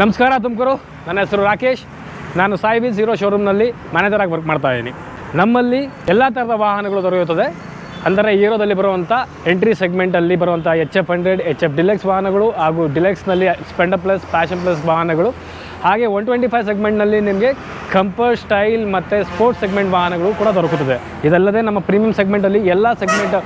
ನಮಸ್ಕಾರ ತುಮಕೂರು. ನನ್ನ ಹೆಸರು ರಾಕೇಶ್. ನಾನು ಸಾಯಿಬಿ ಜೀರೋ ಶೋರೂಮ್ನಲ್ಲಿ ಮ್ಯಾನೇಜರಾಗಿ ವರ್ಕ್ ಮಾಡ್ತಾ ಇದ್ದೀನಿ. ನಮ್ಮಲ್ಲಿ ಎಲ್ಲ ಥರದ ವಾಹನಗಳು ದೊರೆಯುತ್ತದೆ. ಅಂದರೆ ಹೀರೋದಲ್ಲಿ ಬರುವಂಥ ಎಂಟ್ರಿ ಸೆಗ್ಮೆಂಟಲ್ಲಿ ಬರುವಂಥ H F hundred H F Deluxe ವಾಹನಗಳು ಹಾಗೂ ಡಿಲೆಕ್ಸ್ನಲ್ಲಿ ಸ್ಪೆಂಡರ್ ಪ್ಲಸ್ ಪ್ಯಾಷನ್ ಪ್ಲಸ್ ವಾಹನಗಳು. ಹಾಗೆ ಒನ್ ಟ್ವೆಂಟಿ ಫೈವ್ ಸೆಗ್ಮೆಂಟ್ನಲ್ಲಿ ನಿಮಗೆ ಕಂಫರ್ಟ್ ಸ್ಟೈಲ್ ಮತ್ತು ಸ್ಪೋರ್ಟ್ಸ್ ಸೆಗ್ಮೆಂಟ್ ವಾಹನಗಳು ಕೂಡ ದೊರಕುತ್ತದೆ. ಇದಲ್ಲದೆ ನಮ್ಮ ಪ್ರೀಮಿಯಂ ಸೆಗ್ಮೆಂಟಲ್ಲಿ ಎಲ್ಲ ಸೆಗ್ಮೆಂಟ್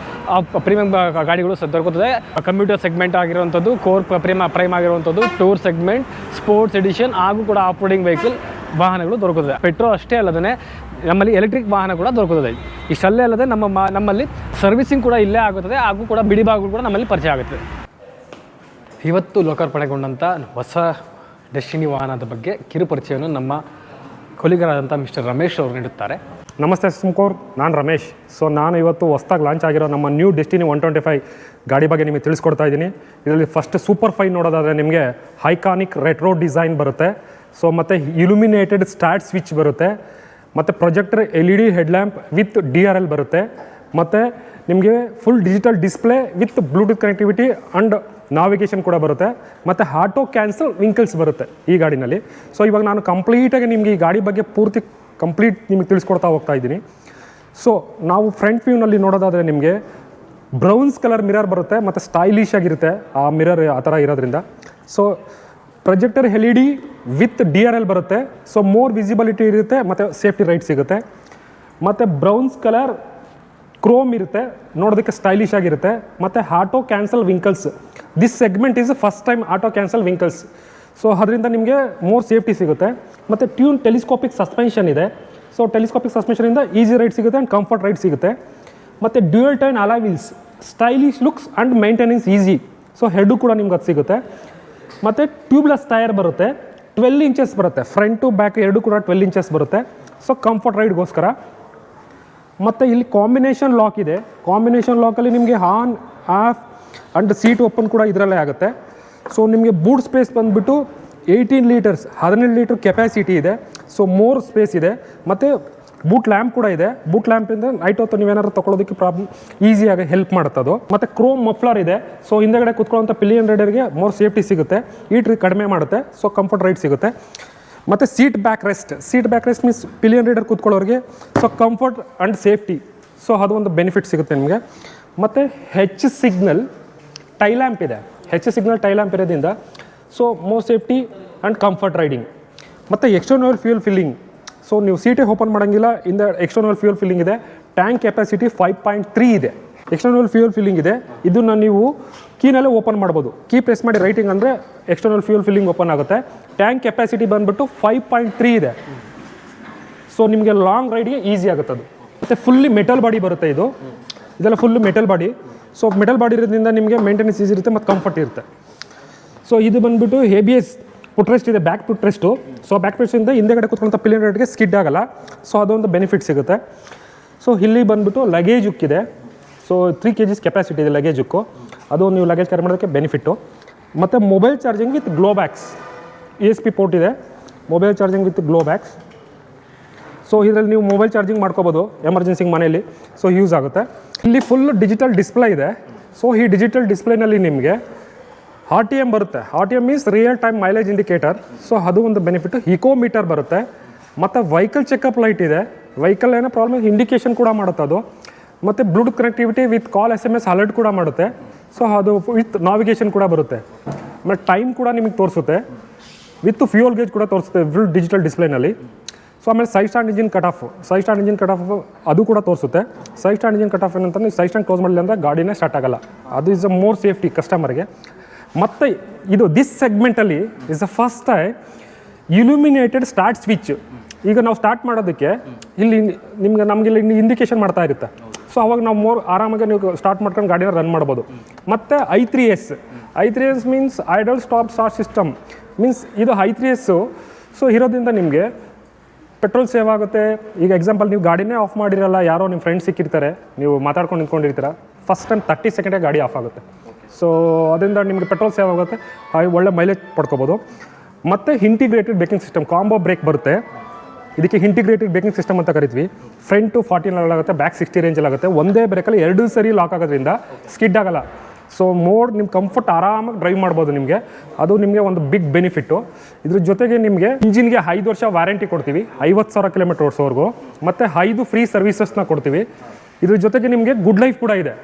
ಪ್ರೀಮಿಯಂ ಗಾಡಿಗಳು ದೊರಕುತ್ತದೆ. ಕಂಪ್ಯೂಟರ್ ಸೆಗ್ಮೆಂಟ್ ಆಗಿರುವಂಥದ್ದು ಕೋರ್ ಪ್ರೇಮ ಪ್ರೈಮ್ ಆಗಿರುವಂಥದ್ದು ಟೂರ್ ಸೆಗ್ಮೆಂಟ್ ಸ್ಪೋರ್ಟ್ಸ್ ಎಡಿಷನ್ ಹಾಗೂ ಕೂಡ ಆಫ್ ರೋಡಿಂಗ್ ವೆಹಿಕಲ್ ವಾಹನಗಳು ದೊರಕುತ್ತದೆ. ಪೆಟ್ರೋಲ್ ಅಷ್ಟೇ ಅಲ್ಲದೆ ನಮ್ಮಲ್ಲಿ ಎಲೆಕ್ಟ್ರಿಕ್ ವಾಹನ ಕೂಡ ದೊರಕುತ್ತದೆ. ಇಷ್ಟಲ್ಲೇ ಅಲ್ಲದೆ ನಮ್ಮ ನಮ್ಮಲ್ಲಿ ಸರ್ವಿಸಿಂಗ್ ಕೂಡ ಇಲ್ಲೇ ಆಗುತ್ತದೆ ಹಾಗೂ ಕೂಡ ಬಿಡಿ ಭಾಗಗಳು ಕೂಡ ನಮ್ಮಲ್ಲಿ ಪರಿಚಯ ಆಗುತ್ತದೆ ಇವತ್ತು ಲೋಕಾರ್ಪಣೆಗೊಂಡಂಥ ಹೊಸ ಡೆಸ್ಟಿನಿ ವಾಹನದ ಬಗ್ಗೆ ಕಿರುಪರಿಚಯವನ್ನು ನಮ್ಮ ಕೊಲಿಗರಾದಂಥ ಮಿಸ್ಟರ್ ರಮೇಶ್ ಅವರು ನೀಡುತ್ತಾರೆ. ನಮಸ್ತೆ ಸುಮ್ಕೋರ್ ನಾನು ರಮೇಶ್. ಸೊ ನಾನು ಇವತ್ತು ಹೊಸ್ದಾಗಿ ಲಾಂಚ್ ಆಗಿರೋ ನಮ್ಮ new Destiny one twenty five ಗಾಡಿ ಬಗ್ಗೆ ನಿಮಗೆ ತಿಳಿಸ್ಕೊಡ್ತಾ ಇದ್ದೀನಿ. ಇದರಲ್ಲಿ ಫಸ್ಟ್ ಸೂಪರ್ ಫೈನ್ ನೋಡೋದಾದರೆ ನಿಮಗೆ ಹೈಕಾನಿಕ್ ರೆಟ್ರೋ ಡಿಸೈನ್ ಬರುತ್ತೆ. ಸೊ ಮತ್ತು ಇಲ್ಯುಮಿನೇಟೆಡ್ ಸ್ಟಾರ್ಟ್ ಸ್ವಿಚ್ ಬರುತ್ತೆ. ಮತ್ತು projector L E D headlamp with D R L ಬರುತ್ತೆ. ಮತ್ತು ನಿಮಗೆ full digital display with Bluetooth connectivity and navigation ಕೂಡ ಬರುತ್ತೆ. ಮತ್ತು ಆಟೋ ಕ್ಯಾನ್ಸಲ್ ವಿಂಕಲ್ಸ್ ಬರುತ್ತೆ ಈ ಗಾಡಿನಲ್ಲಿ. ಸೊ ಇವಾಗ ನಾನು ಕಂಪ್ಲೀಟಾಗಿ ನಿಮಗೆ ಈ ಗಾಡಿ ಬಗ್ಗೆ ಪೂರ್ತಿ ಕಂಪ್ಲೀಟ್ ನಿಮಗೆ ತಿಳಿಸ್ಕೊಡ್ತಾ ಹೋಗ್ತಾ ಇದ್ದೀನಿ. ಸೊ ನಾವು ಫ್ರಂಟ್ ವ್ಯೂನಲ್ಲಿ ನೋಡೋದಾದರೆ ನಿಮಗೆ ಬ್ರೌನ್ಸ್ ಕಲರ್ ಮಿರರ್ ಬರುತ್ತೆ, ಮತ್ತು ಸ್ಟೈಲಿಶ್ ಆಗಿರುತ್ತೆ ಆ ಮಿರರ್ ಆ ಥರ ಇರೋದ್ರಿಂದ. So projector L E D with D R L ಬರುತ್ತೆ. ಸೊ ಮೋರ್ ವಿಸಿಬಿಲಿಟಿ ಇರುತ್ತೆ, ಮತ್ತು ಸೇಫ್ಟಿ ರೈಟ್ ಸಿಗುತ್ತೆ. ಮತ್ತು ಬ್ರೌನ್ಸ್ ಕಲರ್ ಕ್ರೋಮ್ ಇರುತ್ತೆ, ನೋಡೋದಕ್ಕೆ ಸ್ಟೈಲಿಶ್ ಆಗಿರುತ್ತೆ, ಮತ್ತು auto cancel winkers this segment is first time auto cancel winkers so ಅದರಿಂದ ನಿಮಗೆ ಮೋರ್ ಸೇಫ್ಟಿ ಸಿಗುತ್ತೆ. ಮತ್ತು ಟ್ಯೂನ್ ಟೆಲಿಸ್ಕೋಪಿಕ್ ಸಸ್ಪೆನ್ಷನ್ ಇದೆ. ಸೊ ಟೆಲಿಸ್ಕೋಪಿಕ್ ಸಸ್ಪೆನ್ಷನಿಂದ ಈಸಿ ರೈಡ್ ಸಿಗುತ್ತೆ ಆ್ಯಂಡ್ ಕಂಫರ್ಟ್ ರೈಡ್ ಸಿಗುತ್ತೆ. ಮತ್ತು dual tone alloy wheels stylish looks and maintenance easy so head ಕೂಡ ನಿಮ್ಗೆ ಅದು ಸಿಗುತ್ತೆ. ಮತ್ತು ಟ್ಯೂಬ್ಲೆಸ್ ಟೈರ್ ಬರುತ್ತೆ. ಟ್ವೆಲ್ ಇಂಚಸ್ ಬರುತ್ತೆ. ಫ್ರಂಟ್ ಬ್ಯಾಕ್ ಎರಡು ಕೂಡ ಟ್ವೆಲ್ ಇಂಚಸ್ ಬರುತ್ತೆ. ಸೊ ಕಂಫರ್ಟ್ ರೈಡ್ಗೋಸ್ಕರ ಮತ್ತು ಇಲ್ಲಿ ಕಾಂಬಿನೇಷನ್ ಲಾಕ್ ಇದೆ. ಕಾಂಬಿನೇಷನ್ ಲಾಕಲ್ಲಿ ನಿಮಗೆ horn off and seat open ಕೂಡ ಇದರಲ್ಲೇ ಆಗುತ್ತೆ. ಸೊ ನಿಮಗೆ ಬೂಟ್ ಸ್ಪೇಸ್ ಬಂದುಬಿಟ್ಟು ಏಯ್ಟೀನ್ ಲೀಟರ್ಸ್ ಹದಿನೆಂಟು ಲೀಟರ್ ಕೆಪಾಸಿಟಿ ಇದೆ. ಸೊ ಮೋರ್ ಸ್ಪೇಸ್ ಇದೆ. ಮತ್ತು ಬೂಟ್ ಲ್ಯಾಂಪ್ ಕೂಡ ಇದೆ. ಬೂಟ್ ಲ್ಯಾಂಪಿಂದ ನೈಟ್ ಹೊತ್ತು ನೀವೇನಾದ್ರು ತೊಗೊಳೋದಕ್ಕೆ ಪ್ರಾಬ್ಲಮ್ ಈಸಿಯಾಗಿ ಹೆಲ್ಪ್ ಅದು. ಮತ್ತು ಕ್ರೋಮ್ ಮಫ್ಲರ್ ಇದೆ. ಸೊ ಹಿಂದೆಗಡೆ ಕುತ್ಕೊಳ್ಳೋಂಥ ಪಿಲಿಯನ್ ರೈಡರ್ಗೆ ಮೋರ್ ಸೇಫ್ಟಿ ಸಿಗುತ್ತೆ. ಈ ಟ್ರಿ ಕಡಿಮೆ ಮಾಡುತ್ತೆ. ಸೊ ಕಂಫರ್ಟ್ ರೈಡ್ ಸಿಗುತ್ತೆ. ಮತ್ತು seat back rest seat back rest means pillion rider ಕೂತ್ಕೊಳ್ಳೋರಿಗೆ. So comfort and safety so ಅದು ಒಂದು ಬೆನಿಫಿಟ್ ಸಿಗುತ್ತೆ ನಿಮಗೆ. ಮತ್ತು ಹೆಚ್ ಸಿಗ್ನಲ್ ಟೈ ಲ್ಯಾಂಪ್ ಇದೆ. ಹೆಚ್ ಸಿಗ್ನಲ್ ಟೈ ಲ್ಯಾಂಪ್ ಇರೋದ್ರಿಂದ so more safety and comfort riding ಮತ್ತು ಎಕ್ಸ್ಟರ್ನಲ್ ಫ್ಯೂಲ್ ಫಿಲ್ಲಿಂಗ್ ಸೊ ನೀವು ಸೀಟೇ ಓಪನ್ ಮಾಡೋಂಗಿಲ್ಲ ಇಂದ ಎಕ್ಸ್ಟರ್ನಲ್ ಫ್ಯೂಲ್ ಫಿಲ್ಲಿಂಗ್ ಇದೆ. Tank capacity five point three ಇದೆ. ಎಕ್ಸ್ಟರ್ನಲ್ ಫ್ಯೂಯಲ್ ಫಿಲ್ಲಿಂಗ್ ಇದೆ. ಇದನ್ನು ನೀವು ಕೀನಲ್ಲೇ ಓಪನ್ ಮಾಡ್ಬೋದು. ಕೀ ಪ್ರೆಸ್ ಮಾಡಿ ರೈಟಿಂಗ್ ಅಂದರೆ ಎಕ್ಸ್ಟರ್ನಲ್ ಫ್ಯೂಯಲ್ ಫಿಲ್ಲಿಂಗ್ ಓಪನ್ ಆಗುತ್ತೆ. ಟ್ಯಾಂಕ್ ಕೆಪಾಸಿಟಿ ಬಂದುಬಿಟ್ಟು ಫೈವ್ ಪಾಯಿಂಟ್ ತ್ರೀ ಇದೆ. ಸೊ ನಿಮಗೆ ಲಾಂಗ್ ರೈಡ್ಗೆ ಈಸಿ ಆಗುತ್ತೆ ಅದು. ಮತ್ತು ಫುಲ್ಲಿ ಮೆಟಲ್ ಬಾಡಿ ಬರುತ್ತೆ ಇದು. ಇದೆಲ್ಲ full metal body so metal body ಇರೋದ್ರಿಂದ ನಿಮಗೆ ಮೇಂಟೆನೆನ್ಸ್ ಈಸಿ ಇರುತ್ತೆ ಮತ್ತು ಕಂಫರ್ಟ್ ಇರುತ್ತೆ. ಸೊ ಇದು ಬಂದುಬಿಟ್ಟು ಎಸ್ ಪುಟ್ರೆಸ್ಟ್ ಇದೆ ಬ್ಯಾಕ್ ಪುಟ್ರೆಸ್ಟು ಸೊ ಬ್ಯಾಕ್ ಪುಟ್ರೆಸ್ಟಿಂದ ಹಿಂದೆಗಡೆ ಕೂತ್ಕೊಂತ ಪಿಲಿಯನ್ ರೇಟ್ಗೆ ಸ್ಕಿಡ್ ಆಗಲ್ಲ. ಸೊ ಅದೊಂದು ಬೆನಿಫಿಟ್ ಸಿಗುತ್ತೆ. ಸೊ ಇಲ್ಲಿ ಬಂದುಬಿಟ್ಟು luggage ಉಕ್ಕಿದೆ so three K G's capacity ಇದೆ ಲಗೇಜ್ ಉಕ್ಕು ಅದು ನೀವು ಲಗೇಜ್ ಕ್ಯಾರಿ ಮಾಡೋದಕ್ಕೆ ಬೆನಿಫಿಟ್ಟು ಮತ್ತು mobile charging with glow box E S P port ಇದೆ. Mobile charging with glow box so ಇದರಲ್ಲಿ ನೀವು ಮೊಬೈಲ್ ಚಾರ್ಜಿಂಗ್ ಮಾಡ್ಕೋಬೋದು ಎಮರ್ಜೆನ್ಸಿಗೆ ಮನೆಯಲ್ಲಿ. ಸೊ ಯೂಸ್ ಆಗುತ್ತೆ. ಇಲ್ಲಿ ಫುಲ್ ಡಿಜಿಟಲ್ ಡಿಸ್ಪ್ಲೇ ಇದೆ. ಸೊ ಈ ಡಿಜಿಟಲ್ ಡಿಸ್ಪ್ಲೇನಲ್ಲಿ ನಿಮಗೆ ಆರ್ ಟಿ ಎಂ ಬರುತ್ತೆ. R T M means real time mileage indicator so ಅದು ಒಂದು ಬೆನಿಫಿಟ್ ಇಕೋ ಮೀಟರ್ ಬರುತ್ತೆ. ಮತ್ತು ವೆಹಿಕಲ್ ಚೆಕಪ್ ಲೈಟ್ ಇದೆ. ವೆಹಿಕಲ್ ಏನೋ ಪ್ರಾಬ್ಲಮ್ ಇಂಡಿಕೇಶನ್ ಕೂಡ ಮಾಡುತ್ತೆ ಅದು. ಮತ್ತು Bluetooth connectivity with call S M S alert ಕೂಡ ಮಾಡುತ್ತೆ. ಸೊ ಅದು ವಿತ್ ನಾವಿಗೇಷನ್ ಕೂಡ ಬರುತ್ತೆ. ಮತ್ತು ಟೈಮ್ ಕೂಡ ನಿಮಗೆ ತೋರಿಸುತ್ತೆ. ವಿತ್ ಫ್ಯೂಯಲ್ ಗೇಜ್ ಕೂಡ ತೋರಿಸುತ್ತೆ ಫುಲ್ ಡಿಜಿಟಲ್ ಡಿಸ್ಪ್ಲೇನಲ್ಲಿ ಸೊ ಆಮೇಲೆ side stand engine cut off side stand engine cut off ಅದು ಕೂಡ ತೋರಿಸುತ್ತೆ. Side stand engine cut off ಏನಂತ ನೀವು ಸೈಡ್ ಸ್ಟ್ಯಾಂಡ್ ಕ್ಲೋಸ್ ಮಾಡಲಿಲ್ಲ ಅಂದರೆ ಗಾಡಿನೇ ಸ್ಟಾರ್ಟ್ ಆಗಲ್ಲ. ಅದು ಇಸ್ ಅ ಮೋರ್ ಸೇಫ್ಟಿ ಕಸ್ಟಮರ್ಗೆ ಮತ್ತು ಇದು this ಸೆಗ್ಮೆಂಟಲ್ಲಿ is a first time illuminated start switch ಈಗ ನಾವು ಸ್ಟಾರ್ಟ್ ಮಾಡೋದಕ್ಕೆ ಇಲ್ಲಿ ನಿಮ್ಗೆ ನಮಗೆ ಇಲ್ಲಿ ಇಂಡಿಕೇಶನ್ ಮಾಡ್ತಾ ಇರುತ್ತೆ. ಸೊ ಅವಾಗ ನಾವು ಮೋರ್ ಆರಾಮಾಗಿ ನೀವು ಸ್ಟಾರ್ಟ್ ಮಾಡ್ಕೊಂಡು ಗಾಡಿನ ರನ್ ಮಾಡ್ಬೋದು. ಮತ್ತು I three S I three S means idle stop start system means ಇದು ಐ ತ್ರೀ ಎಸ್ಸು ಸೊ ಇರೋದ್ರಿಂದ ನಿಮಗೆ ಪೆಟ್ರೋಲ್ ಸೇವ್ ಆಗುತ್ತೆ. ಈಗ ಎಕ್ಸಾಂಪಲ್ ನೀವು ಗಾಡಿನೇ ಆಫ್ ಮಾಡಿರಲ್ಲ, ಯಾರೋ ನಿಮ್ಮ ಫ್ರೆಂಡ್ಸ್ ಸಿಕ್ಕಿರ್ತಾರೆ, ನೀವು ಮಾತಾಡ್ಕೊಂಡು ನಿಂತ್ಕೊಂಡಿರ್ತೀರ ಫಸ್ಟ್ ಟೈಮ್ ತರ್ಟಿ ಸೆಕೆಂಡೇ ಗಾಡಿ ಆಫ್ ಆಗುತ್ತೆ. ಸೊ ಅದರಿಂದ ನಿಮಗೆ ಪೆಟ್ರೋಲ್ ಸೇವ್ ಆಗುತ್ತೆ. ಹಾಗೆ ಒಳ್ಳೆ ಮೈಲೇಜ್ ಪಡ್ಕೋಬೋದು. ಮತ್ತು integrated braking system combo brake ಬರುತ್ತೆ. ಇದಕ್ಕೆ ಇಂಟಿಗ್ರೇಟೆಡ್ ಬ್ರೇಕಿಂಗ್ ಸಿಸ್ಟಮ್ ಅಂತ ಕರಿತೀವಿ. ಫ್ರಂಟ್ ಟು ಫಾರ್ಟಿನಲ್ಲಿ ಆಗುತ್ತೆ ಬ್ಯಾಕ್ ಸಿಕ್ಸ್ಟಿ ರೇಂಜಲ್ಲಿ ಆಗುತ್ತೆ. ಒಂದೇ ಬ್ರೇಕಲ್ಲಿ ಎರಡು ಸರಿ ಲಾಕ್ ಆಗೋದ್ರಿಂದ ಸ್ಕಿಡ್ ಆಗಲ್ಲ. ಸೊ ಮೋಡ್ ನಿಮ್ಮ ಕಂಫರ್ಟ್ ಆರಾಮಾಗಿ ಡ್ರೈವ್ ಮಾಡ್ಬೋದು ನಿಮಗೆ. ಅದು ನಿಮಗೆ ಒಂದು ಬಿಗ್ ಬೆನಿಫಿಟ್ಟು ಇದ್ರ ಜೊತೆಗೆ ನಿಮಗೆ ಇಂಜಿನ್ಗೆ ಐದು ವರ್ಷ ವಾರಂಟಿ ಕೊಡ್ತೀವಿ. ಐವತ್ತು ಸಾವಿರ ಕಿಲೋಮೀಟರ್ ಓಡಿಸೋವರೆಗೂ. ಮತ್ತು ಐದು ಫ್ರೀ ಸರ್ವಿಸಸ್ನ ಕೊಡ್ತೀವಿ. ಇದ್ರ ಜೊತೆಗೆ ನಿಮಗೆ ಗುಡ್ ಲೈಫ್ ಕೂಡ ಇದೆ.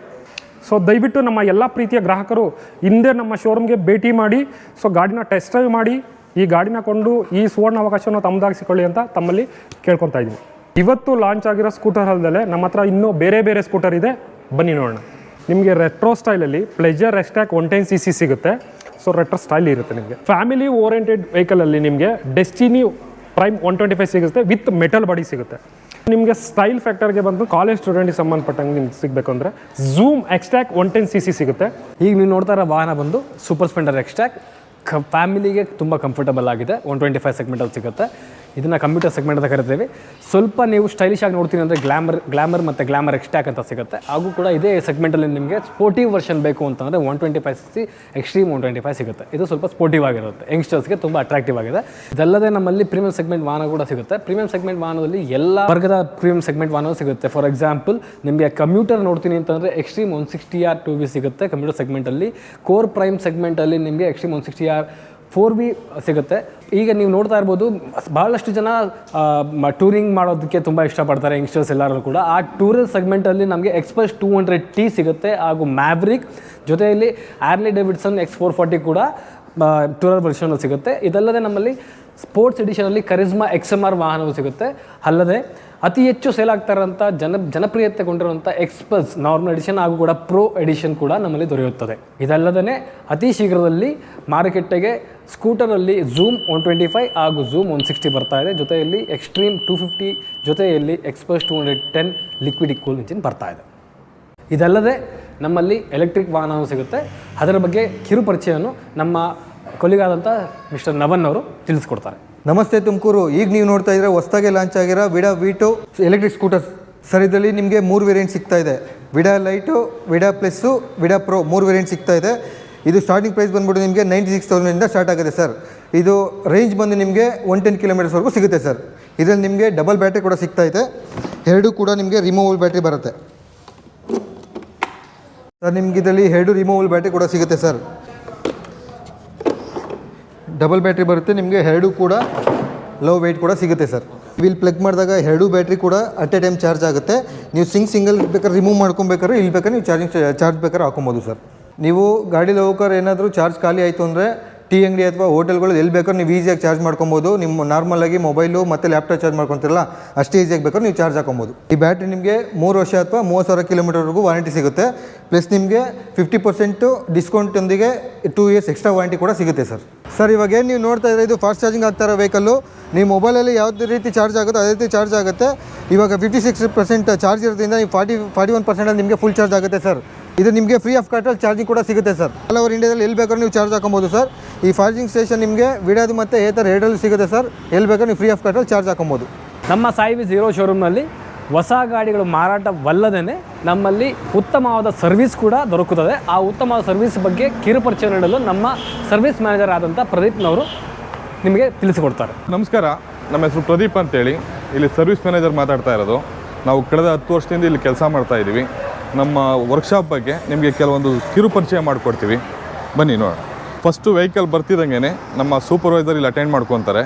ಸೊ ದಯವಿಟ್ಟು ನಮ್ಮ ಎಲ್ಲ ಪ್ರೀತಿಯ ಗ್ರಾಹಕರು ಹಿಂದೆ ನಮ್ಮ ಶೋರೂಮ್ಗೆ ಭೇಟಿ ಮಾಡಿ ಸೊ ಗಾಡಿನ ಟೆಸ್ಟ್ ಡ್ರೈವ್ ಮಾಡಿ ಈ ಗಾಡಿನ ಕೊಂಡು ಈ ಸುವರ್ಣ ಅವಕಾಶವನ್ನು ತಮ್ಮದಾಗಿಸಿಕೊಳ್ಳಿ ಅಂತ ತಮ್ಮಲ್ಲಿ ಕೇಳ್ಕೊತಾ ಇದ್ದೀನಿ. ಇವತ್ತು ಲಾಂಚ್ ಆಗಿರೋ ಸ್ಕೂಟರ್ ಅಲ್ಲದೆ ನಮ್ಮ ಹತ್ರ ಇನ್ನೂ ಬೇರೆ ಬೇರೆ ಸ್ಕೂಟರ್ ಇದೆ. ಬನ್ನಿ ನೋಡೋಣ. ನಿಮಗೆ ರೆಟ್ರೋ ಸ್ಟೈಲಲ್ಲಿ Pleasure XTEC one ten C C ಸಿಗುತ್ತೆ. ಸೊ ರೆಟ್ರೋ ಸ್ಟೈಲ್ ಇರುತ್ತೆ ನಿಮಗೆ. ಫ್ಯಾಮಿಲಿ ಓರಿಯೆಂಟೆಡ್ ವೆಹಿಕಲಲ್ಲಿ ನಿಮಗೆ Destiny Prime one twenty five ಸಿಗುತ್ತೆ ವಿತ್ ಮೆಟಲ್ ಬಾಡಿ ಸಿಗುತ್ತೆ. ನಿಮಗೆ ಸ್ಟೈಲ್ ಫ್ಯಾಕ್ಟರ್ಗೆ ಬಂದು ಕಾಲೇಜ್ ಸ್ಟೂಡೆಂಟಿಗೆ ಸಂಬಂಧಪಟ್ಟಂಗೆ ನಿಮ್ಗೆ ಸಿಗಬೇಕು ಅಂದರೆ Zoom XTEC one ten C C ಸಿಗುತ್ತೆ. ಈಗ ನೀವು ನೋಡ್ತಾ ಇರೋ ವಾಹನ ಬಂದು ಸೂಪರ್ ಸ್ಪೆಂಡರ್ ಎಕ್ಸ್ಟ್ಯಾಕ್ ಫ್ಯಾಮಿಲಿಗೆ ತುಂಬ ಕಂಫರ್ಟಬಲ್ ಆಗಿದೆ. ಒನ್ ಟ್ವೆಂಟಿ ಫೈವ್ ಸೆಗ್ಮೆಂಟಲ್ಲಿ ಸಿಗುತ್ತೆ. ಇದನ್ನು ಕಂಪ್ಯೂಟರ್ ಸೆಗ್ಮೆಂಟ್ ಅಂತ ಕರಿತೀವಿ. ಸ್ವಲ್ಪ ನೀವು ಸ್ಟೈಲಿಶ್ ಆಗಿ ನೋಡ್ತೀನಿ ಅಂದರೆ ಗ್ಲಾಮರ್ ಗ್ಲಾಮರ್ ಮತ್ತು ಗ್ಲಾಮರ್ ಎಕ್ಸ್ಟ್ಯಾಕ್ ಅಂತ ಸಿಗುತ್ತೆ. ಹಾಗೂ ಕೂಡ ಇದೇ ಸೆಗ್ಮೆಂಟಲ್ಲಿ ನಿಮಗೆ ಸ್ಪೋರ್ಟಿವ್ ವರ್ಷನ್ ಬೇಕು ಅಂತಂದರೆ one twenty five C Xtreme one twenty five ಸಿಗುತ್ತೆ. ಇದು ಸ್ವಲ್ಪ ಸ್ಪೋರ್ಟಿವ್ ಆಗಿರುತ್ತೆ. ಯಂಗ್ಸ್ಟರ್ಸ್ಗೆ ತುಂಬ ಅಟ್ರಾಕ್ಟಿವ್ ಆಗಿದೆ. ಇದಲ್ಲದೆ ನಮ್ಮಲ್ಲಿ ಪ್ರೀಮಿಯಂ ಸೆಗ್ಮೆಂಟ್ ವಾಹನ ಕೂಡ ಸಿಗುತ್ತೆ. ಪ್ರೀಮಿಯಂ ಸೆಗ್ಮೆಂಟ್ ವಾಹನದಲ್ಲಿ ಎಲ್ಲ ವರ್ಗದ ಪ್ರೀಮಿಯಂ ಸೆಗ್ಮೆಂಟ್ ವಾಹನ ಸಿಗುತ್ತೆ. ಫಾರ್ ಎಕ್ಸಾಂಪಲ್ ನಿಮಗೆ ಕಮ್ಯೂಟರ್ ನೋಡ್ತೀನಿ ಅಂತಂದರೆ Xtreme one sixty R two V ಸಿಗುತ್ತೆ ಕಂಪ್ಯೂಟರ್ ಸೆಗ್ಮೆಂಟಲ್ಲಿ ಕೋರ್ ಪ್ರೈಮ್ ಸೆಗ್ಮೆಂಟಲ್ಲಿ ನಿಮಗೆ Xtreme one sixty R four V ಸಿಗುತ್ತೆ. ಈಗ ನೀವು ನೋಡ್ತಾ ಇರ್ಬೋದು ಭಾಳಷ್ಟು ಜನ ಟೂರಿಂಗ್ ಮಾಡೋದಕ್ಕೆ ತುಂಬ ಇಷ್ಟಪಡ್ತಾರೆ ಯಂಗ್ಸ್ಟರ್ಸ್ ಎಲ್ಲರೂ ಕೂಡ. ಆ ಟೂರಿಸ್ಟ್ ಸೆಗ್ಮೆಂಟಲ್ಲಿ ನಮಗೆ ಎಕ್ಸ್ಪ್ರೆಸ್ ಟೂ ಹಂಡ್ರೆಡ್ ಟಿ ಸಿಗುತ್ತೆ ಹಾಗೂ ಮ್ಯಾವ್ರಿಕ್ ಜೊತೆಯಲ್ಲಿ Harley Davidson X four forty ಕೂಡ ಟೂರರ್ ವರ್ಷನ್ ಸಿಗುತ್ತೆ. ಇದಲ್ಲದೆ ನಮ್ಮಲ್ಲಿ ಸ್ಪೋರ್ಟ್ಸ್ ಎಡಿಷನಲ್ಲಿ ಕರಿಸ್ಮಾ ಎಕ್ಸ್ ಎಂ ಆರ್ ವಾಹನವು ಸಿಗುತ್ತೆ. ಅಲ್ಲದೆ ಅತಿ ಹೆಚ್ಚು ಸೇಲ್ ಆಗ್ತಾ ಇರೋಂಥ ಜನ ಜನಪ್ರಿಯತೆಗೊಂಡಿರುವಂಥ ಎಕ್ಸ್ಪಲ್ಸ್ ನಾರ್ಮಲ್ ಎಡಿಷನ್ ಹಾಗೂ ಕೂಡ ಪ್ರೋ ಎಡಿಷನ್ ಕೂಡ ನಮ್ಮಲ್ಲಿ ದೊರೆಯುತ್ತದೆ. ಇದಲ್ಲದೇ ಅತಿ ಶೀಘ್ರದಲ್ಲಿ ಮಾರುಕಟ್ಟೆಗೆ ಸ್ಕೂಟರಲ್ಲಿ ಝೂಮ್ ಒನ್ ಟ್ವೆಂಟಿ ಫೈವ್ ಹಾಗೂ ಝೂಮ್ ಒನ್ ಸಿಕ್ಸ್ಟಿ ಬರ್ತಾ ಇದೆ. ಜೊತೆಯಲ್ಲಿ ಎಕ್ಸ್ಟ್ರೀಮ್ ಟೂ ಫಿಫ್ಟಿ ಜೊತೆಯಲ್ಲಿ XPulse two hundred ten liquid cool engine ಬರ್ತಾ ಇದೆ. ಇದಲ್ಲದೆ ನಮ್ಮಲ್ಲಿ ಎಲೆಕ್ಟ್ರಿಕ್ ವಾಹನವೂ ಸಿಗುತ್ತೆ. ಅದರ ಬಗ್ಗೆ ಕಿರು ಪರಿಚಯವನ್ನು ನಮ್ಮ ಕೊಲಿಗಾದಂಥ ಮಿಸ್ಟರ್ ನವನ್ ಅವರು ತಿಳಿಸ್ಕೊಡ್ತಾರೆ. ನಮಸ್ತೆ ತುಮಕೂರು. ಈಗ ನೀವು ನೋಡ್ತಾ ಇದ್ರೆ ಹೊಸದಾಗಿ ಲಾಂಚ್ ಆಗಿರೋ Vida V two electric scooters sir, ಇದರಲ್ಲಿ ನಿಮಗೆ ಮೂರು ವೇರಿಯಂಟ್ ಸಿಗ್ತಾ ಇದೆ. Vida Lite Vida plus Vida Pro ಮೂರು ವೇರಿಯಂಟ್ ಸಿಗ್ತಾ ಇದೆ. ಇದು ಸ್ಟಾರ್ಟಿಂಗ್ ಪ್ರೈಸ್ ಬಂದ್ಬಿಟ್ಟು ನಿಮಗೆ ನೈಂಟಿ ಸಿಕ್ಸ್ ತೌಸಂಡಿಂದ ಸ್ಟಾರ್ಟ್ ಆಗುತ್ತೆ ಸರ್. ಇದು ರೇಂಜ್ ಬಂದು ನಿಮಗೆ ಒನ್ ಟೆನ್ ಕಿಲೋಮೀಟರ್ಸ್ವರೆಗೂ ಸಿಗುತ್ತೆ ಸರ್. ಇದರಲ್ಲಿ ನಿಮಗೆ ಡಬಲ್ ಬ್ಯಾಟ್ರಿ ಕೂಡ ಸಿಗ್ತಾ ಇದೆ. ಎರಡು ಕೂಡ ನಿಮಗೆ ರಿಮೂವಲ್ ಬ್ಯಾಟ್ರಿ ಬರುತ್ತೆ. ಸರ್, ನಿಮ್ಗೆ ಇದರಲ್ಲಿ ಎರಡು ರಿಮೂವಲ್ ಬ್ಯಾಟ್ರಿ ಕೂಡ ಸಿಗುತ್ತೆ ಸರ್. ಡಬಲ್ ಬ್ಯಾಟ್ರಿ ಬರುತ್ತೆ, ನಿಮಗೆ ಎರಡು ಕೂಡ ಲೋ ವೆಯ್ಟ್ ಕೂಡ ಸಿಗುತ್ತೆ ಸರ್. ವಿಲ್ ಪ್ಲಗ್ ಮಾಡಿದಾಗ ಎರಡು ಬ್ಯಾಟ್ರಿ ಕೂಡ ಅಟ್ ಎ ಟೈಮ್ ಚಾರ್ಜ್ ಆಗುತ್ತೆ. ನೀವು ಸಿಂಗ್ ಸಿಂಗಲ್ ಬೇಕಾದ್ರೆ ರಿಮೂವ್ ಮಾಡ್ಕೊಬೇಕಾದ್ರೆ ಇಲ್ಲಿ ಬೇಕಾದ್ರೆ ನೀವು ಚಾರ್ಜಿಂಗ್ ಚಾರ್ಜ್ ಬೇಕಾದ್ರೆ ಹಾಕೊಬೋದು ಸರ್. ನೀವು ಗಾಡಿ ಹೋಗೋಕ್ಕಾರೆ ಏನಾದರೂ ಚಾರ್ಜ್ ಖಾಲಿ ಆಯಿತು ಅಂದರೆ ಟೀ ಅಂಗಡಿ ಅಥವಾ ಹೋಟೆಲ್ಗಳು ಎಲ್ಲಿ ಬೇಕಾದ್ರೂ ನೀವು ಈಸಿಯಾಗಿ ಚಾರ್ಜ್ ಮಾಡ್ಕೊಬೋದು. ನಿಮ್ಮ ನಾರ್ಮಲಾಗಿ ಮೊಬೈಲು ಮತ್ತು ಲ್ಯಾಪ್ಟಾಪ್ ಚಾರ್ಜ್ ಮಾಡ್ಕೊತಿರಲ್ಲ, ಅಷ್ಟೇ ಈಸಿಯಾಗಿ ಬೇಕಾದ್ರೆ ನೀವು ಚಾರ್ಜ್ ಹಾಕೊಬೋದು. ಈ ಬ್ಯಾಟ್ರಿ ನಿಮಗೆ ಮೂರು ವರ್ಷ ಅಥವಾ ಮೂವತ್ತು ಸಾವಿರ ಕಿಲೋಮೀಟರ್ವರೆಗೂ ವಾರಂಟಿ ಸಿಗುತ್ತೆ. ಪ್ಲಸ್ ನಿಮಗೆ ಫಿಫ್ಟಿ ಪರ್ಸೆಂಟು ಡಿಸ್ಕೌಂಟೊಂದಿಗೆ ಟೂ ಇಯರ್ಸ್ ಎಕ್ಸ್ಟ್ರಾ ವಾರಂಟಿ ಕೂಡ ಸಿಗುತ್ತೆ ಸರ್. ಸರ್, ಇವಾಗ ಏನು ನೀವು ನೋಡ್ತಾ ಇದ್ರೆ ಇದು ಫಾಸ್ಟ್ ಚಾರ್ಜಿಂಗ್ ಆಗ್ತಾ ಇರೋ ವೆಹಿಕಲ್ಲು. ನೀವು ಮೊಬೈಲಲ್ಲಿ ಯಾವುದೇ ರೀತಿ ಚಾರ್ಜ್ ಆಗುತ್ತೋ ಅದೇ ರೀತಿ ಚಾರ್ಜ್ ಆಗುತ್ತೆ. ಇವಾಗ ಫಿಫ್ಟಿ ಸಿಕ್ಸ್ ಪರ್ಸೆಂಟ್ ಚಾರ್ಜ್ ಇರೋದ್ರಿಂದ ನೀವು ಫಾರ್ಟಿ ಫಾರ್ಟಿ ಒನ್ ಪರ್ಸೆಂಟಲ್ಲಿ ನಿಮಗೆ ಫುಲ್ ಚಾರ್ಜ್ ಆಗುತ್ತೆ ಸರ್. ಇದು ನಿಮಗೆ ಫ್ರೀ ಆಫ್ ಕಾಸ್ಟಲ್ಲಿ ಚಾರ್ಜಿಂಗ್ ಕೂಡ ಸಿಗುತ್ತೆ ಸರ್ ಆಲ್ ಓವರ್ ಇಂಡಿಯಾದಲ್ಲಿ ಎಲ್ಲಿ ಬೇಕಾದ್ರೂ ನೀವು ಚಾರ್ಜ್ ಹಾಕೊಬೋದು ಸರ್ ಈ ಚಾರ್ಜಿಂಗ್ ಸ್ಟೇಷನ್ ನಿಮಗೆ ವಿಡಿಯೋದು ಮತ್ತು ಏತರ ಎರಡರಲ್ಲಿ ಸಿಗುತ್ತೆ ಸರ್ ಎಲ್ಲಿ ಬೇಕಾದ್ರೂ ನೀವು ಫ್ರೀ ಆಫ್ ಕಾಸ್ಟಲ್ಲಿ ಚಾರ್ಜ್ ಹಾಕೊಬೋದು ನಮ್ಮ ಸಾಯಿವಿ ಝೀರೋ ಶೋರೂಮ್ನಲ್ಲಿ ಹೊಸ ಗಾಡಿಗಳು ಮಾರಾಟವಲ್ಲದೇ ನಮ್ಮಲ್ಲಿ ಉತ್ತಮವಾದ ಸರ್ವಿಸ್ ಕೂಡ ದೊರಕುತ್ತದೆ. ಆ ಉತ್ತಮವಾದ ಸರ್ವಿಸ್ ಬಗ್ಗೆ ಕಿರುಪರಿಚಯ ನೀಡಲು ನಮ್ಮ ಸರ್ವಿಸ್ ಮ್ಯಾನೇಜರ್ ಆದಂಥ ಪ್ರದೀಪ್ನವರು ನಿಮಗೆ ತಿಳಿಸಿಕೊಡ್ತಾರೆ. ನಮಸ್ಕಾರ. ನಮ್ಮ ಹೆಸರು ಪ್ರದೀಪ್ ಅಂತೇಳಿ. ಇಲ್ಲಿ ಸರ್ವಿಸ್ ಮ್ಯಾನೇಜರ್ ಮಾತಾಡ್ತಾ ಇರೋದು. ನಾವು ಕಳೆದ ಹತ್ತು ವರ್ಷದಿಂದ ಇಲ್ಲಿ ಕೆಲಸ ಮಾಡ್ತಾ ಇದ್ದೀವಿ ನಮ್ಮ ವರ್ಕ್ಶಾಪ್ ಬಗ್ಗೆ ನಿಮಗೆ ಕೆಲವೊಂದು ಕಿರು ಪರಿಚಯ ಮಾಡಿಕೊಡ್ತೀವಿ. ಬನ್ನಿ ನೋಡಿ ಫಸ್ಟು ವೆಹಿಕಲ್ ಬರ್ತಿದ್ದಂಗೆ ನಮ್ಮ ಸೂಪರ್ವೈಸರ್ ಇಲ್ಲಿ ಅಟೆಂಡ್ ಮಾಡ್ಕೊತಾರೆ.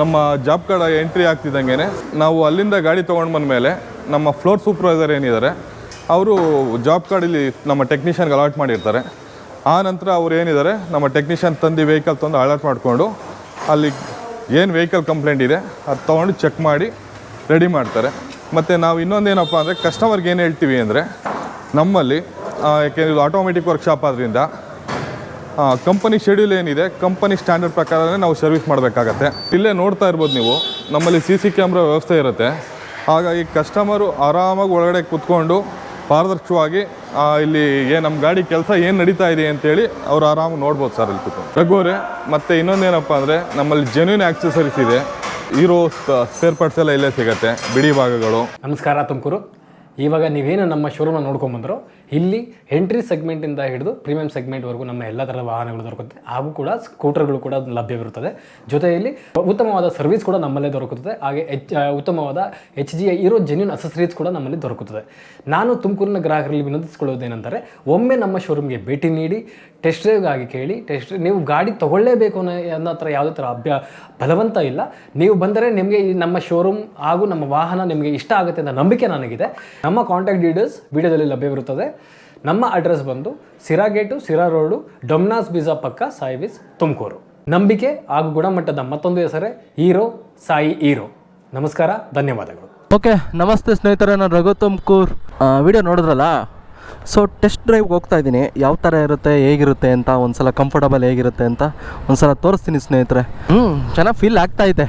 ನಮ್ಮ ಜಾಬ್ ಕಾರ್ಡ್ ಎಂಟ್ರಿ ಆಗ್ತಿದ್ದಂಗೆ ನಾವು ಅಲ್ಲಿಂದ ಗಾಡಿ ತೊಗೊಂಡು ಬಂದಮೇಲೆ ನಮ್ಮ ಫ್ಲೋರ್ ಸೂಪರ್ವೈಸರ್ ಏನಿದ್ದಾರೆ ಅವರು ಜಾಬ್ ಕಾರ್ಡ್ ಇಲ್ಲಿ ನಮ್ಮ ಟೆಕ್ನಿಷಿಯನ್ಗೆ ಅಲಾಟ್ ಮಾಡಿರ್ತಾರೆ. ಆ ನಂತರ ಅವ್ರು ಏನಿದ್ದಾರೆ ನಮ್ಮ ಟೆಕ್ನಿಷಿಯನ್ ತಂದು ವೆಹಿಕಲ್ ತಂದು ಅಲಾಟ್ ಮಾಡಿಕೊಂಡು ಅಲ್ಲಿ ಏನು ವೆಹಿಕಲ್ ಕಂಪ್ಲೇಂಟ್ ಇದೆ ಅದು ತೊಗೊಂಡು ಚೆಕ್ ಮಾಡಿ ರೆಡಿ ಮಾಡ್ತಾರೆ. ಮತ್ತು ನಾವು ಇನ್ನೊಂದೇನಪ್ಪ ಅಂದರೆ ಕಸ್ಟಮರ್ಗೆ ಏನು ಹೇಳ್ತೀವಿ ಅಂದರೆ ನಮ್ಮಲ್ಲಿ ಯಾಕೆಂದರೆ ಇದು ಆಟೋಮೆಟಿಕ್ ವರ್ಕ್ಶಾಪ್ ಆದ್ದರಿಂದ ಕಂಪನಿ ಶೆಡ್ಯೂಲ್ ಏನಿದೆ ಕಂಪನಿ ಸ್ಟ್ಯಾಂಡರ್ಡ್ ಪ್ರಕಾರನೇ ನಾವು ಸರ್ವಿಸ್ ಮಾಡಬೇಕಾಗತ್ತೆ. ಇಲ್ಲೇ ನೋಡ್ತಾ ಇರ್ಬೋದು ನೀವು, ನಮ್ಮಲ್ಲಿ ಸಿ ಸಿ ಕ್ಯಾಮ್ರಾ ವ್ಯವಸ್ಥೆ ಇರುತ್ತೆ. ಹಾಗಾಗಿ ಕಸ್ಟಮರು ಆರಾಮಾಗಿ ಒಳಗಡೆ ಕೂತ್ಕೊಂಡು ಪಾರದರ್ಶಕವಾಗಿ ಇಲ್ಲಿ ಏನು ನಮ್ಮ ಗಾಡಿ ಕೆಲಸ ಏನು ನಡೀತಾ ಇದೆ ಅಂತೇಳಿ ಅವ್ರು ಆರಾಮಾಗಿ ನೋಡ್ಬೋದು ಸರ್ ಇಲ್ಲಿ ಕೂತ್ಕೊಂಡು. ರಘುವರೆ, ಮತ್ತು ಇನ್ನೊಂದೇನಪ್ಪ ಅಂದರೆ, ನಮ್ಮಲ್ಲಿ ಜೆನ್ಯೂನ್ ಆಕ್ಸೆಸರೀಸ್ ಇದೆ. ಹೀರೋ ಸ್ಪೇರ್ ಪಾರ್ಟ್ಸ್ ಎಲ್ಲ ಇಲ್ಲೇ ಸಿಗುತ್ತೆ, ಬಿಡಿ ಭಾಗಗಳು. ನಮಸ್ಕಾರ, ತುಮಕೂರು. ಇವಾಗ ನೀವೇನು ನಮ್ಮ ಶೋರೂಮ್ನ ನೋಡ್ಕೊಂಬಂದ್ರೋ ಇಲ್ಲಿ ಎಂಟ್ರಿ ಸೆಗ್ಮೆಂಟಿಂದ ಹಿಡಿದು ಪ್ರೀಮಿಯಂ ಸೆಗ್ಮೆಂಟ್ವರೆಗೂ ನಮ್ಮ ಎಲ್ಲ ಥರದ ವಾಹನಗಳು ದೊರಕುತ್ತೆ. ಹಾಗೂ ಕೂಡ ಸ್ಕೂಟರ್ಗಳು ಕೂಡ ಲಭ್ಯವಿರುತ್ತದೆ. ಜೊತೆಯಲ್ಲಿ ಉತ್ತಮವಾದ ಸರ್ವಿಸ್ ಕೂಡ ನಮ್ಮಲ್ಲೇ ದೊರಕುತ್ತದೆ. ಹಾಗೆ ಎಚ್ ಉತ್ತಮವಾದ ಎಚ್ ಜಿ ಇರೋ ಜೆನ್ಯೂನ್ ಅಸಸರೀಸ್ ಕೂಡ ನಮ್ಮಲ್ಲಿ ದೊರಕುತ್ತದೆ. ನಾನು ತುಮಕೂರಿನ ಗ್ರಾಹಕರಲ್ಲಿ ವಿನಂತಿಸಿಕೊಳ್ಳೋದೇನೆಂದರೆ, ಒಮ್ಮೆ ನಮ್ಮ ಶೋರೂಮ್ಗೆ ಭೇಟಿ ನೀಡಿ ಟೆಸ್ಟ್ ಡ್ರೈವ್ಗಾಗಿ ಕೇಳಿ ಟೆಸ್ಟ್ ನೀವು ಗಾಡಿ ತೊಗೊಳ್ಳೇಬೇಕು ಅನ್ನೋ ಅನ್ನೋ ಥರ ಯಾವುದೇ ಥರ ಅಭ್ಯ, ಬಲವಂತ ಇಲ್ಲ. ನೀವು ಬಂದರೆ ನಿಮಗೆ ನಮ್ಮ ಶೋರೂಮ್ ಹಾಗೂ ನಮ್ಮ ವಾಹನ ನಿಮಗೆ ಇಷ್ಟ ಆಗುತ್ತೆ ಅಂತ ನಂಬಿಕೆ ನನಗಿದೆ. ನಮ್ಮ ಕಾಂಟ್ಯಾಕ್ಟ್ ಡೀಟೇಲ್ಸ್ ವಿಡಿಯೋದಲ್ಲಿ ಲಭ್ಯವಿರುತ್ತದೆ. ನಮ್ಮ ಅಡ್ರೆಸ್ ಬಂದು Sira gate Sira road Domino's pizza ಪಕ್ಕ, ಸಾಯಿ ಬೀಸ್ ತುಮಕೂರು. ನಂಬಿಕೆ ಹಾಗೂ ಗುಣಮಟ್ಟದ ಮತ್ತೊಂದು ಹೆಸರೇ ಹೀರೋ, ಸಾಯಿ ಹೀರೋ. ನಮಸ್ಕಾರ, ಧನ್ಯವಾದಗಳು. ಓಕೆ ನಮಸ್ತೆ ಸ್ನೇಹಿತರೆ, ನಾನು ರಘು ತುಮಕೂರ್. ವಿಡಿಯೋ ನೋಡಿದ್ರಲ್ಲ? ಸೊ ಟೆಸ್ಟ್ ಡ್ರೈವ್ಗೆ ಹೋಗ್ತಾ ಇದ್ದೀನಿ. ಯಾವ ಥರ ಇರುತ್ತೆ, ಹೇಗಿರುತ್ತೆ ಅಂತ, ಒಂದ್ಸಲ ಕಂಫರ್ಟಬಲ್ ಹೇಗಿರುತ್ತೆ ಅಂತ ಒಂದ್ಸಲ ತೋರಿಸ್ತೀನಿ ಸ್ನೇಹಿತರೆ. ಹ್ಞೂ ಚೆನ್ನಾಗಿ ಫೀಲ್ ಆಗ್ತಾ ಇದೆ.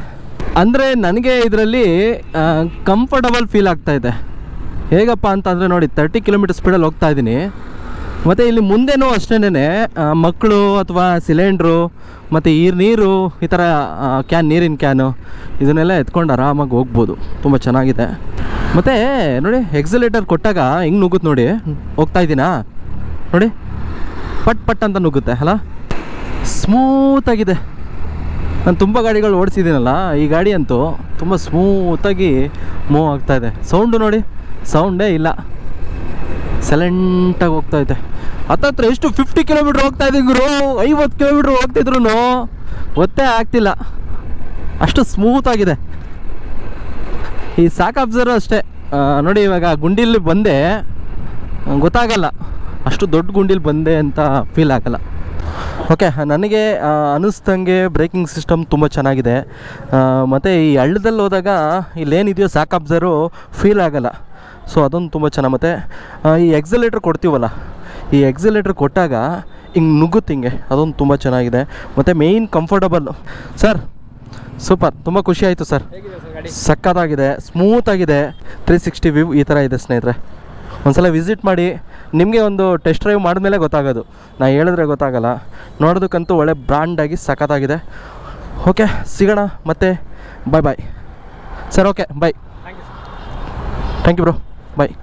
ಅಂದರೆ ನನಗೆ ಇದರಲ್ಲಿ ಕಂಫರ್ಟಬಲ್ ಫೀಲ್ ಆಗ್ತಾ ಇದೆ. ಹೇಗಪ್ಪ ಅಂತಂದರೆ ನೋಡಿ ತರ್ಟಿ ಕಿಲೋಮೀಟರ್ ಸ್ಪೀಡಲ್ಲಿ ಹೋಗ್ತಾ ಇದ್ದೀನಿ. ಮತ್ತು ಇಲ್ಲಿ ಮುಂದೆನೂ ಅಷ್ಟೇನೆ ಮಕ್ಕಳು ಅಥವಾ ಸಿಲಿಂಡ್ರು, ಮತ್ತು ಈ ನೀರು, ಈ ಥರ ಕ್ಯಾನ್ ನೀರಿನ ಕ್ಯಾನು ಇದನ್ನೆಲ್ಲ ಎತ್ಕೊಂಡು ಆರಾಮಾಗಿ ಹೋಗ್ಬೋದು. ತುಂಬ ಚೆನ್ನಾಗಿದೆ. ಮತ್ತು ನೋಡಿ ಎಕ್ಸಲೇಟರ್ ಕೊಟ್ಟಾಗ ಹೆಂಗೆ ನುಗ್ಗುತ್ತೆ ನೋಡಿ. ಹೋಗ್ತಾ ಇದ್ದೀನಾ? ನೋಡಿ, ಪಟ್ ಪಟ್ ಅಂತ ನುಗ್ಗುತ್ತೆ, ಅಲ್ಲ? ಸ್ಮೂತಾಗಿದೆ ನಾನು ತುಂಬ ಗಾಡಿಗಳು ಓಡಿಸಿದ್ದೀನಲ್ಲ, ಈ ಗಾಡಿ ಅಂತೂ ತುಂಬ ಸ್ಮೂತಾಗಿ ಮೂವ್ ಆಗ್ತಾಯಿದೆ ಸೌಂಡು ನೋಡಿ. ಸೌಂಡೇ ಇಲ್ಲ. ಸೈಲೆಂಟಾಗಿ ಹೋಗ್ತಾ ಐತೆ ಹತ್ತತ್ರ ಎಷ್ಟು ಫಿಫ್ಟಿ ಕಿಲೋಮೀಟ್ರ್ ಹೋಗ್ತಾ ಇದ್ರು ಐವತ್ತು ಕಿಲೋಮೀಟ್ರ್ ಹೋಗ್ತಿದ್ರು ಗೊತ್ತೇ ಆಗ್ತಿಲ್ಲ. ಅಷ್ಟು ಸ್ಮೂತಾಗಿದೆ ಈ ಸಾಕ್ ಅಬ್ಸರ್ವ್ ಅಷ್ಟೇ. ನೋಡಿ ಇವಾಗ ಗುಂಡಿಲಿ ಬಂದೆ. ಗೊತ್ತಾಗಲ್ಲ. ಅಷ್ಟು ದೊಡ್ಡ ಗುಂಡಿಲಿ ಬಂದೆ ಅಂತ ಫೀಲ್ ಆಗಲ್ಲ. ಓಕೆ ನನಗೆ ಅನ್ನಿಸ್ದಂಗೆ ಬ್ರೇಕಿಂಗ್ ಸಿಸ್ಟಮ್ ತುಂಬ ಚೆನ್ನಾಗಿದೆ. ಮತ್ತು ಈ ಹಳ್ಳದಲ್ಲಿ ಹೋದಾಗ ಇಲ್ಲೇನಿದೆಯೋ ಸಾಕ್ ಅಬ್ಸರು ಫೀಲ್ ಆಗಲ್ಲ. ಸೊ ಅದೊಂದು ತುಂಬ ಚೆನ್ನಾಗಿ ಮತ್ತು ಈ ಎಕ್ಸಲೇಟ್ರ್ ಕೊಡ್ತೀವಲ್ಲ ಈ ಎಕ್ಸಲೇಟ್ರ್ ಕೊಟ್ಟಾಗ ಹಿಂಗೆ ನುಗ್ಗುತ್ತೆ ಹಿಂಗೆ ಅದೊಂದು ತುಂಬ ಚೆನ್ನಾಗಿದೆ. ಮತ್ತು ಮೇಯ್ನ್ ಕಂಫರ್ಟಬಲ್ ಸರ್ ಸೂಪರ್ ತುಂಬ ಖುಷಿ ಆಯಿತು ಸರ್ ಸಕ್ಕತ್ತಾಗಿದೆ ಸ್ಮೂತಾಗಿದೆ ತ್ರೀ ಸಿಕ್ಸ್ಟಿ ವ್ಯೂ ಈ ಥರ ಇದೆ ಸ್ನೇಹಿತರೆ. ಒಂದ್ಸಲ ವಿಸಿಟ್ ಮಾಡಿ ನಿಮಗೆ ಒಂದು ಟೆಸ್ಟ್ ಡ್ರೈವ್ ಮಾಡಿದ್ಮೇಲೆ ಗೊತ್ತಾಗೋದು. ನಾ ಹೇಳಿದ್ರೆ ಗೊತ್ತಾಗಲ್ಲ. ನೋಡೋದಕ್ಕಂತೂ ಒಳ್ಳೆ ಬ್ರ್ಯಾಂಡಾಗಿ ಸಖತ್ತಾಗಿದೆ. ಓಕೆ ಸಿಗೋಣ ಮತ್ತೆ bye bye sir okay bye thank you bro bye